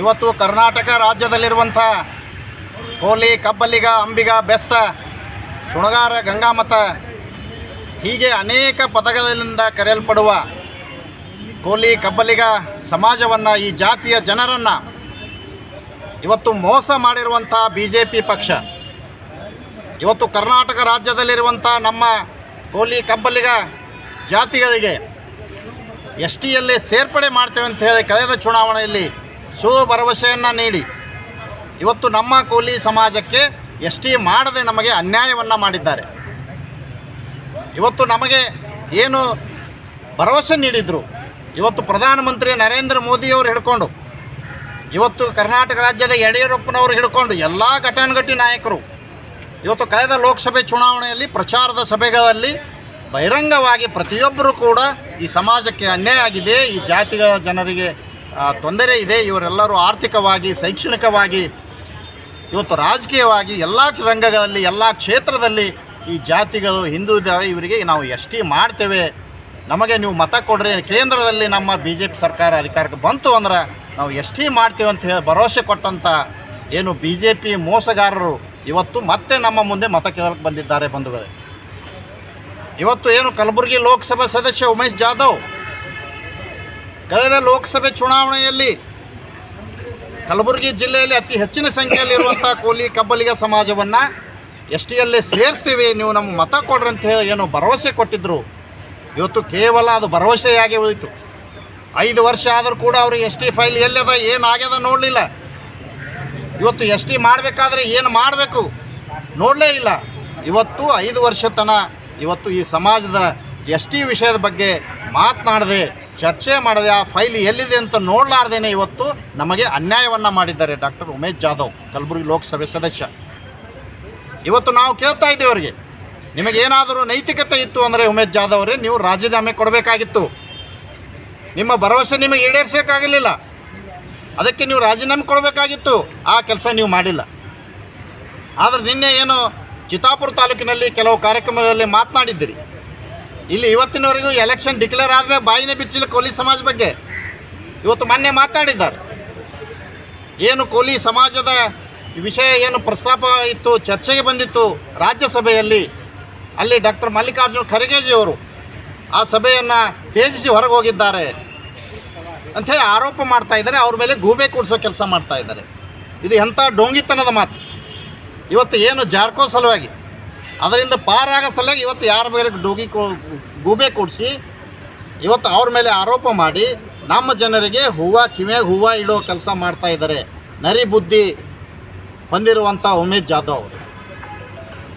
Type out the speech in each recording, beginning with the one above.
ಇವತ್ತು ಕರ್ನಾಟಕ ರಾಜ್ಯದಲ್ಲಿರುವಂಥ ಕೋಲಿ ಕಬ್ಬಲಿಗ ಅಂಬಿಗ, ಬೆಸ್ತ ಸುಣಗಾರ ಗಂಗಾಮತ ಹೀಗೆ ಅನೇಕ ಪದಗಳಿಂದ ಕರೆಯಲ್ಪಡುವ ಕೋಲಿ ಕಬ್ಬಲಿಗ ಸಮಾಜವನ್ನು, ಈ ಜಾತಿಯ ಜನರನ್ನು ಇವತ್ತು ಮೋಸ ಮಾಡಿರುವಂಥ ಬಿ ಜೆ ಪಿ ಪಕ್ಷ. ಇವತ್ತು ಕರ್ನಾಟಕ ರಾಜ್ಯದಲ್ಲಿರುವಂಥ ನಮ್ಮ ಕೋಲಿ ಕಬ್ಬಲಿಗ ಜಾತಿಗಳಿಗೆ ಎಸ್ ಟಿಯಲ್ಲಿ ಸೇರ್ಪಡೆ ಮಾಡ್ತೇವೆ ಅಂತ ಹೇಳಿ ಕಳೆದ ಚುನಾವಣೆಯಲ್ಲಿ ಸು ಭರವಸೆಯನ್ನು ನೀಡಿ. ಇವತ್ತು ನಮ್ಮ ಕೂಲಿ ಸಮಾಜಕ್ಕೆ ಎಸ್ ಟಿ ಮಾಡದೆ ನಮಗೆ ಅನ್ಯಾಯವನ್ನು ಮಾಡಿದ್ದಾರೆ. ಇವತ್ತು ನಮಗೆ ಏನು ಭರವಸೆ ನೀಡಿದರು. ಇವತ್ತು ಪ್ರಧಾನಮಂತ್ರಿ ನರೇಂದ್ರ ಮೋದಿಯವರು ಹಿಡ್ಕೊಂಡು, ಇವತ್ತು ಕರ್ನಾಟಕ ರಾಜ್ಯದ ಯಡಿಯೂರಪ್ಪನವರು ಹಿಡ್ಕೊಂಡು ಎಲ್ಲ ಘಟಾನುಘಟಿ ನಾಯಕರು, ಇವತ್ತು ಕಳೆದ ಲೋಕಸಭೆ ಚುನಾವಣೆಯಲ್ಲಿ ಪ್ರಚಾರದ ಸಭೆಗಳಲ್ಲಿ ಬಹಿರಂಗವಾಗಿ ಪ್ರತಿಯೊಬ್ಬರು ಕೂಡ ಈ ಸಮಾಜಕ್ಕೆ ಅನ್ಯಾಯ ಆಗಿದೆ. ಈ ಜಾತಿಗಳ ಜನರಿಗೆ ತೊಂದರೆ ಇದೆ. ಇವರೆಲ್ಲರೂ ಆರ್ಥಿಕವಾಗಿ, ಶೈಕ್ಷಣಿಕವಾಗಿ, ಇವತ್ತು ರಾಜಕೀಯವಾಗಿ ಎಲ್ಲ ರಂಗಗಳಲ್ಲಿ, ಎಲ್ಲ ಕ್ಷೇತ್ರದಲ್ಲಿ ಈ ಜಾತಿಗಳು, ಹಿಂದೂ ಇವರಿಗೆ ನಾವು ಎಷ್ಟಿ ಮಾಡ್ತೇವೆ. ನಮಗೆ ನೀವು ಮತ ಕೊಡ್ರಿ. ಕೇಂದ್ರದಲ್ಲಿ ನಮ್ಮ ಬಿ ಜೆ ಪಿ ಸರ್ಕಾರ ಅಧಿಕಾರಕ್ಕೆ ಬಂತು ಅಂದ್ರೆ ನಾವು ಎಸ್ ಟಿ ಮಾಡ್ತೀವಿ ಅಂತ ಹೇಳಿ ಭರವಸೆ ಕೊಟ್ಟಂಥ ಏನು ಬಿ ಜೆ ಪಿ ಮೋಸಗಾರರು ಇವತ್ತು ಮತ್ತೆ ನಮ್ಮ ಮುಂದೆ ಮತ ಕೇಳಕ್ಕೆ ಬಂದಿದ್ದಾರೆ ಬಂಧುಗಳೇ. ಇವತ್ತು ಏನು ಕಲಬುರಗಿ ಲೋಕಸಭಾ ಸದಸ್ಯ ಉಮೇಶ್ ಜಾಧವ್ ಕಳೆದ ಲೋಕಸಭೆ ಚುನಾವಣೆಯಲ್ಲಿ ಕಲಬುರಗಿ ಜಿಲ್ಲೆಯಲ್ಲಿ ಅತಿ ಹೆಚ್ಚಿನ ಸಂಖ್ಯೆಯಲ್ಲಿರುವಂಥ ಕೋಲಿ ಕಬ್ಬಲಿಗ ಸಮಾಜವನ್ನು ಎಸ್ ಅಲ್ಲೇ ಸೇರಿಸ್ತೀವಿ, ನೀವು ನಮ್ಮ ಮತ ಕೊಡ್ರಿ ಅಂತ ಹೇಳಿ ಏನು ಭರವಸೆ ಕೊಟ್ಟಿದ್ದರು ಇವತ್ತು ಕೇವಲ ಅದು ಭರವಸೆಯಾಗಿ ಉಳಿತು. ಐದು ವರ್ಷ ಆದರೂ ಕೂಡ ಅವರು ಎಸ್ ಟಿ ಫೈಲ್ ಎಲ್ಲದ, ಏನು ಆಗ್ಯದ ನೋಡಲಿಲ್ಲ. ಇವತ್ತು ಎಸ್ ಟಿ ಮಾಡಬೇಕಾದ್ರೆ ಏನು ಮಾಡಬೇಕು ನೋಡಲೇ ಇಲ್ಲ. ಇವತ್ತು ಐದು ವರ್ಷ ತನ ಇವತ್ತು ಈ ಸಮಾಜದ ಎಸ್ ಟಿ ವಿಷಯದ ಬಗ್ಗೆ ಮಾತನಾಡದೆ ಚರ್ಚೆ ಮಾಡದೆ ಆ ಫೈಲ್ ಎಲ್ಲಿದೆ ಅಂತ ನೋಡಲಾರ್ದೇನೆ ಇವತ್ತು ನಮಗೆ ಅನ್ಯಾಯವನ್ನು ಮಾಡಿದ್ದಾರೆ ಡಾಕ್ಟರ್ ಉಮೇಶ್ ಜಾಧವ್, ಕಲಬುರಗಿ ಲೋಕಸಭೆ ಸದಸ್ಯ. ಇವತ್ತು ನಾವು ಕೇಳ್ತಾ ಇದ್ದೀವಿ ಅವರಿಗೆ ನಿಮಗೇನಾದರೂ ನೈತಿಕತೆ ಇತ್ತು ಅಂದರೆ ಉಮೇಶ್ ಜಾಧವ್ ಅವರೇ, ನೀವು ರಾಜೀನಾಮೆ ಕೊಡಬೇಕಾಗಿತ್ತು. ನಿಮ್ಮ ಭರವಸೆ ನಿಮಗೆ ಈಡೇರಿಸೋಕ್ಕಾಗಲಿಲ್ಲ. ಅದಕ್ಕೆ ನೀವು ರಾಜೀನಾಮೆ ಕೊಡಬೇಕಾಗಿತ್ತು. ಆ ಕೆಲಸ ನೀವು ಮಾಡಿಲ್ಲ. ಆದರೆ ನಿನ್ನೆ ಏನು ಚಿತ್ತಾಪುರ ತಾಲೂಕಿನಲ್ಲಿ ಕೆಲವು ಕಾರ್ಯಕ್ರಮದಲ್ಲಿ ಮಾತನಾಡಿದ್ದೀರಿ. ಇಲ್ಲಿ ಇವತ್ತಿನವರೆಗೂ ಎಲೆಕ್ಷನ್ ಡಿಕ್ಲೇರ್ ಆದಮೇಲೆ ಬಾಯಿನೇ ಬಿಚ್ಚಿಲ್ಲ ಕೋಲಿ ಸಮಾಜ ಬಗ್ಗೆ. ಇವತ್ತು ಮೊನ್ನೆ ಮಾತಾಡಿದ್ದಾರೆ. ಏನು ಕೋಲಿ ಸಮಾಜದ ವಿಷಯ ಏನು ಪ್ರಸ್ತಾಪ ಇತ್ತು, ಚರ್ಚೆಗೆ ಬಂದಿತ್ತು ರಾಜ್ಯಸಭೆಯಲ್ಲಿ, ಅಲ್ಲಿ ಡಾಕ್ಟರ್ ಮಲ್ಲಿಕಾರ್ಜುನ ಖರ್ಗೆಜಿ ಅವರು ಆ ಸಭೆಯನ್ನು ತ್ಯಜಿಸಿ ಹೊರಗೆ ಹೋಗಿದ್ದಾರೆ ಅಂಥೇಳಿ ಆರೋಪ ಮಾಡ್ತಾ ಇದ್ದಾರೆ. ಅವ್ರ ಮೇಲೆ ಗೂಬೆ ಕೂಡಿಸೋ ಕೆಲಸ ಮಾಡ್ತಾ ಇದ್ದಾರೆ. ಇದು ಎಂಥ ಡೋಂಗಿತನದ ಮಾತು. ಇವತ್ತು ಏನು ಜಾರ್ಕೋ ಸಲುವಾಗಿ ಅದರಿಂದ ಪಾರಾಗ ಸಲುವಾಗಿ ಇವತ್ತು ಯಾರ ಮೇಲೆ ಡೋಗಿ ಕೋ ಗೂಬೆ ಕೊಡಿಸಿ, ಇವತ್ತು ಅವ್ರ ಮೇಲೆ ಆರೋಪ ಮಾಡಿ, ನಮ್ಮ ಜನರಿಗೆ ಹೂವು ಕಿವೆ ಹೂವು ಇಡೋ ಕೆಲಸ ಮಾಡ್ತಾ ಇದ್ದಾರೆ. ನರಿ ಬುದ್ಧಿ ಹೊಂದಿರುವಂಥ ಉಮೇಶ್ ಜಾಧವ್ ಅವರು.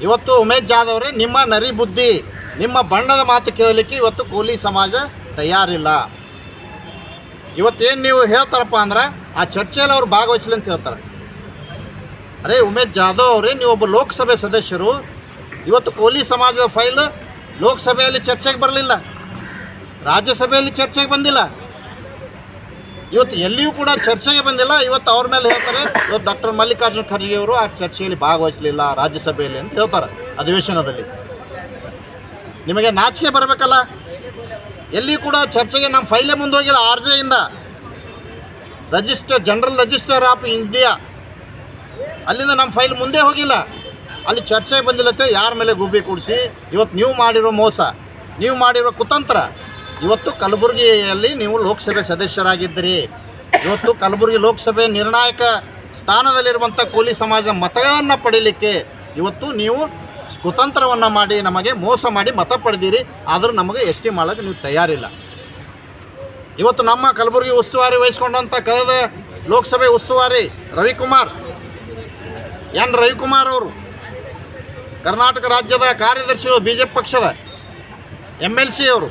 ಇವತ್ತು ಉಮೇಶ್ ಜಾಧವ್ ಅವರೇ, ನಿಮ್ಮ ನರಿ ಬುದ್ಧಿ, ನಿಮ್ಮ ಬಣ್ಣದ ಮಾತು ಕೇಳಲಿಕ್ಕೆ ಇವತ್ತು ಕೂಲಿ ಸಮಾಜ ತಯಾರಿಲ್ಲ. ಇವತ್ತೇನು ನೀವು ಹೇಳ್ತಾರಪ್ಪ ಅಂದ್ರೆ, ಆ ಚರ್ಚೆಯಲ್ಲಿ ಅವ್ರು ಭಾಗವಹಿಸಲಿ ಅಂತ ಹೇಳ್ತಾರೆ. ಅರೇ ಉಮೇಶ್ ಜಾಧವ್ ಅವರೇ ನೀವು ಒಬ್ಬ ಲೋಕಸಭೆ ಸದಸ್ಯರು ಇವತ್ತು ಕೋಲಿ ಸಮಾಜದ ಫೈಲ್ ಲೋಕಸಭೆಯಲ್ಲಿ ಚರ್ಚೆಗೆ ಬರಲಿಲ್ಲ, ರಾಜ್ಯಸಭೆಯಲ್ಲಿ ಚರ್ಚೆಗೆ ಬಂದಿಲ್ಲ. ಇವತ್ತು ಎಲ್ಲಿಯೂ ಕೂಡ ಚರ್ಚೆಗೆ ಬಂದಿಲ್ಲ. ಇವತ್ತು ಅವ್ರ ಮೇಲೆ ಹೇಳ್ತಾರೆ, ಇವತ್ತು ಡಾಕ್ಟರ್ ಮಲ್ಲಿಕಾರ್ಜುನ ಖರ್ಗೆ ಅವರು ಆ ಚರ್ಚೆಯಲ್ಲಿ ಭಾಗವಹಿಸಲಿಲ್ಲ ರಾಜ್ಯಸಭೆಯಲ್ಲಿ ಅಂತ ಹೇಳ್ತಾರೆ ಅಧಿವೇಶನದಲ್ಲಿ. ನಿಮಗೆ ನಾಚಿಕೆ ಬರಬೇಕಲ್ಲ? ಎಲ್ಲಿ ಕೂಡ ಚರ್ಚೆಗೆ ನಮ್ಮ ಫೈಲೇ ಮುಂದೋಗಿಲ್ಲ R ಜೆಯಿಂದ register general register of India ಅಲ್ಲಿಂದ ನಮ್ಮ ಫೈಲ್ ಮುಂದೆ ಹೋಗಿಲ್ಲ. ಅಲ್ಲಿ ಚರ್ಚೆ ಬಂದಿಲ್ಲತ್ತೆ ಯಾರ ಮೇಲೆ ಗುಬ್ಬಿ ಕೂಡಿಸಿ, ಇವತ್ತು ನೀವು ಮಾಡಿರೋ ಮೋಸ, ನೀವು ಮಾಡಿರೋ ಕುತಂತ್ರ, ಇವತ್ತು ಕಲಬುರಗಿಯಲ್ಲಿ ನೀವು ಲೋಕಸಭೆ ಸದಸ್ಯರಾಗಿದ್ದೀರಿ. ಇವತ್ತು ಕಲಬುರಗಿ ಲೋಕಸಭೆ ನಿರ್ಣಾಯಕ ಸ್ಥಾನದಲ್ಲಿರುವಂಥ ಕೋಲಿ ಸಮಾಜದ ಮತಗಳನ್ನು ಪಡೀಲಿಕ್ಕೆ ಇವತ್ತು ನೀವು ಕುತಂತ್ರವನ್ನು ಮಾಡಿ, ನಮಗೆ ಮೋಸ ಮಾಡಿ ಮತ ಪಡೆದಿರಿ, ಆದರೂ ನಮಗೆ ಎಸ್ ಟಿ ಮಾಡೋಕ್ಕೆ ನೀವು ತಯಾರಿಲ್ಲ. ಇವತ್ತು ನಮ್ಮ ಕಲಬುರಗಿ ಉಸ್ತುವಾರಿ ವಹಿಸ್ಕೊಂಡಂಥ ಕಳೆದ ಲೋಕಸಭೆ ಉಸ್ತುವಾರಿ ರವಿಕುಮಾರ್, ಎನ್ ರವಿಕುಮಾರ್ ಅವರು ಕರ್ನಾಟಕ ರಾಜ್ಯದ ಕಾರ್ಯದರ್ಶಿ ಬಿ ಜೆ ಪಿ ಪಕ್ಷದ ಎಂ ಎಲ್ ಸಿ ಅವರು.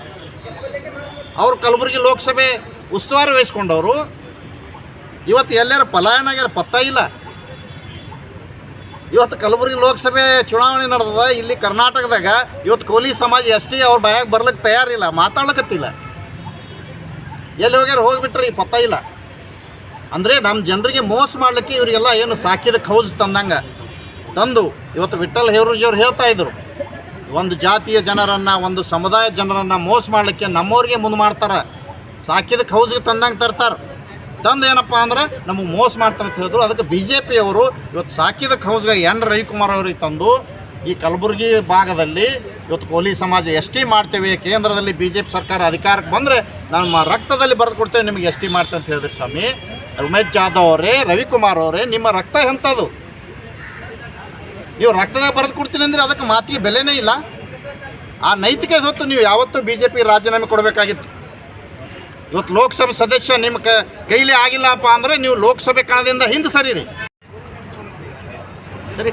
ಅವರು ಕಲಬುರಗಿ ಲೋಕಸಭೆ ಉಸ್ತುವಾರಿ ವಹಿಸ್ಕೊಂಡವರು. ಇವತ್ತು ಎಲ್ಲರ ಪಲಾಯನ ಆಗ್ಯಾರ ಪತ್ತ ಇಲ್ಲ. ಇವತ್ತು ಕಲಬುರಗಿ ಲೋಕಸಭೆ ಚುನಾವಣೆ ನಡೆದದ, ಇಲ್ಲಿ ಕರ್ನಾಟಕದಾಗ ಇವತ್ತು ಕೋಲಿ ಸಮಾಜ ಎಷ್ಟಿ ಅವ್ರ ಬಾಯಾಗ ಬರ್ಲಿಕ್ಕೆ ತಯಾರಿಲ್ಲ ಮಾತಾಡ್ಲಕತ್ತಿಲ್ಲ. ಎಲ್ಲಿ ಹೋಗ್ಯಾರ ಹೋಗ್ಬಿಟ್ರಿ ಪತ್ತ ಇಲ್ಲ. ಅಂದರೆ ನಮ್ಮ ಜನರಿಗೆ ಮೋಸ ಮಾಡಲಿಕ್ಕೆ ಇವರಿಗೆಲ್ಲ ಏನು ಸಾಕಿದ ಕೌಜ್ ತಂದಂಗೆ ತಂದು ಇವತ್ತು ವಿಠಲ್ ಹೇರೂಜಿ ಅವ್ರು ಹೇಳ್ತಾ ಇದ್ರು, ಒಂದು ಜಾತಿಯ ಜನರನ್ನು, ಒಂದು ಸಮುದಾಯ ಜನರನ್ನು ಮೋಸ ಮಾಡಲಿಕ್ಕೆ ನಮ್ಮವ್ರಿಗೆ ಮುಂದೆ ಮಾಡ್ತಾರೆ. ಸಾಕಿದ ಹೌಸ್ಗೆ ತಂದಂಗೆ ತರ್ತಾರೆ. ತಂದು ಏನಪ್ಪ ಅಂದ್ರೆ, ನಮಗೆ ಮೋಸ ಮಾಡ್ತಾರೆ ಅಂತ ಹೇಳಿದ್ರು. ಅದಕ್ಕೆ ಬಿ ಜೆ ಪಿಯವರು ಇವತ್ತು ಸಾಕಿದ ಹೌಸ್ಗೆ ಎನ್ ರವಿಕುಮಾರ್ ಅವರಿಗೆ ತಂದು, ಈ ಕಲಬುರಗಿ ಭಾಗದಲ್ಲಿ ಇವತ್ತು ಕೋಲಿ ಸಮಾಜ ಎಸ್ ಟಿ ಮಾಡ್ತೇವೆ, ಕೇಂದ್ರದಲ್ಲಿ ಬಿ ಜೆ ಪಿ ಸರ್ಕಾರ ಅಧಿಕಾರಕ್ಕೆ ಬಂದರೆ ನಮ್ಮ ರಕ್ತದಲ್ಲಿ ಬರೆದು ಕೊಡ್ತೇವೆ, ನಿಮಗೆ ಎಸ್ ಟಿ ಮಾಡ್ತೇವೆ ಅಂತ ಹೇಳಿದ್ರು ಸ್ವಾಮಿ. ಉಮೇಶ್ ಜಾಧವ್ ಅವರೇ, ರವಿಕುಮಾರ್ ಅವರೇ, ನಿಮ್ಮ ರಕ್ತ ಎಂಥದ್ದು? ನೀವು ರಕ್ತದಾಗ ಬರೆದು ಕೊಡ್ತೀನಿ ಅಂದರೆ ಅದಕ್ಕೆ ಮಾತಿಗೆ ಬೆಲೆನೇ ಇಲ್ಲ. ಆ ನೈತಿಕ ಹೊತ್ತು ನೀವು ಯಾವತ್ತೂ ಬಿ ಜೆ ಪಿ ರಾಜೀನಾಮೆ ಕೊಡಬೇಕಾಗಿತ್ತು. ಇವತ್ತು ಲೋಕಸಭೆ ಸದಸ್ಯ ನಿಮ್ಮ ಕ, ಕೈಲಿ ಆಗಿಲ್ಲಪ್ಪ ಅಂದರೆ ನೀವು ಲೋಕಸಭೆ ಕಣದಿಂದ ಹಿಂದೆ ಸರಿರಿ. ಸರಿ